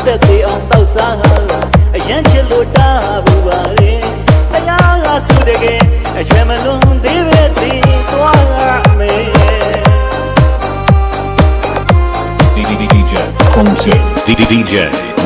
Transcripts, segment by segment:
သားအသက်သေးအောင်တောက်စားအရန်ချစ်လို့တာဘူးပါလေတရားကဆုတကယ်အရွယ်မလွန်သေးပဲတည်သွားရမယ် DJ one two DJ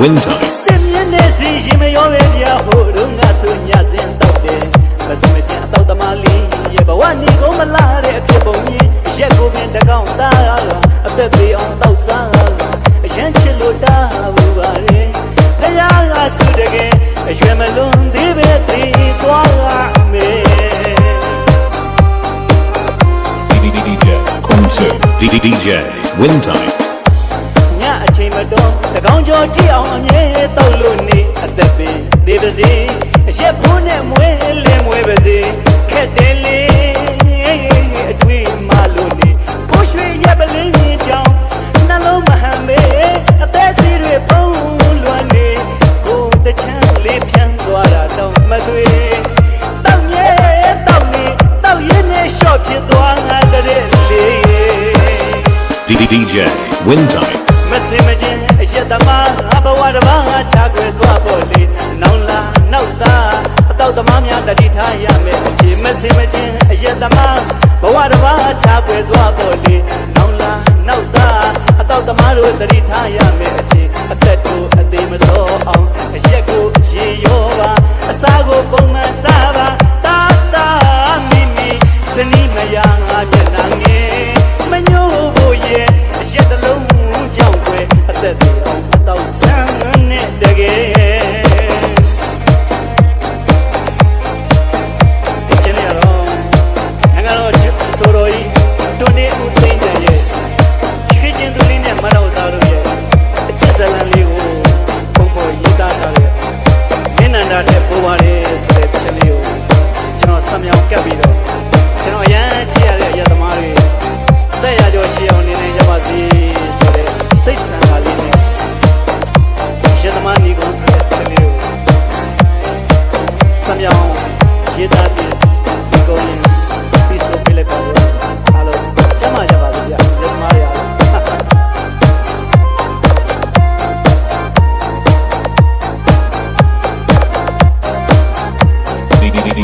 Windtype. စင်မြင့်နေစီရင်မရောပဲပြဟိုတုန်းကဆိုညစဉ်တောက်တယ်မစမကျန်တောက်သမားလေးရဲ့ဘဝနေကုန်မလာတဲ့အဖြစ်ပုံမြင်အရက်ကိုပင်တကောင်းသားအသက်သေးအောင်တောက်စားအရန်ချစ်လို့တာ ရွယ်မလွန်သေးပဲတည်သွားရမယ် DJ one two DJ Windtype. ညအချိန်မတော်တကောင်းကျော်ကြည့်အောင်အမြဲတောက်လို့နေအသက်ပင်နေပါစေအရက်ဖိုးနဲ့မွေးလင်းမွေးပါစေခက်တယ်လေ DJ Windtype. မစင်မချင်းအရက်သမားအဘဝတစ်ပါးချခွေသွားပေါ်လေနောင်လာနောက်သားအတော့သမားများတတိထားရမယ်အချိန်မစင်မချင်းအရက်သမားဘဝတစ်ပါးချခွေသွား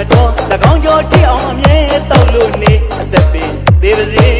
ညအချိန်မတော်၎င်းကြောတိအောင်အမြဲတောက်လို့နေအသက်ပင်သေးပါစေ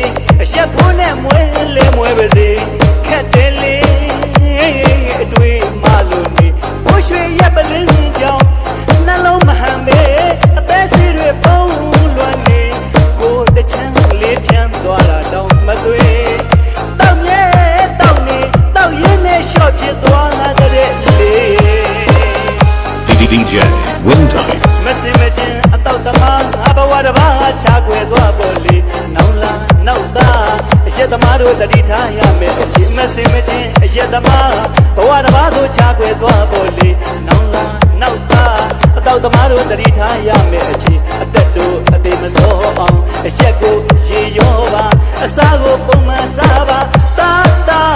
ရက်သမားတို့တတိထားရမယ်အချင်းမစင်မချင်းအရက်သမားဘဝတစ်ပါးတို့ချခွေသွားပေါ်လေနောင်လာနောက်သားအတော့တမတို့တတိထားရမယ်အချင်းအသက်တို့အသေးမစောအောင်အရက်ကိုရေရောပါအစာကိုပုံမှန်စားပါတာတာ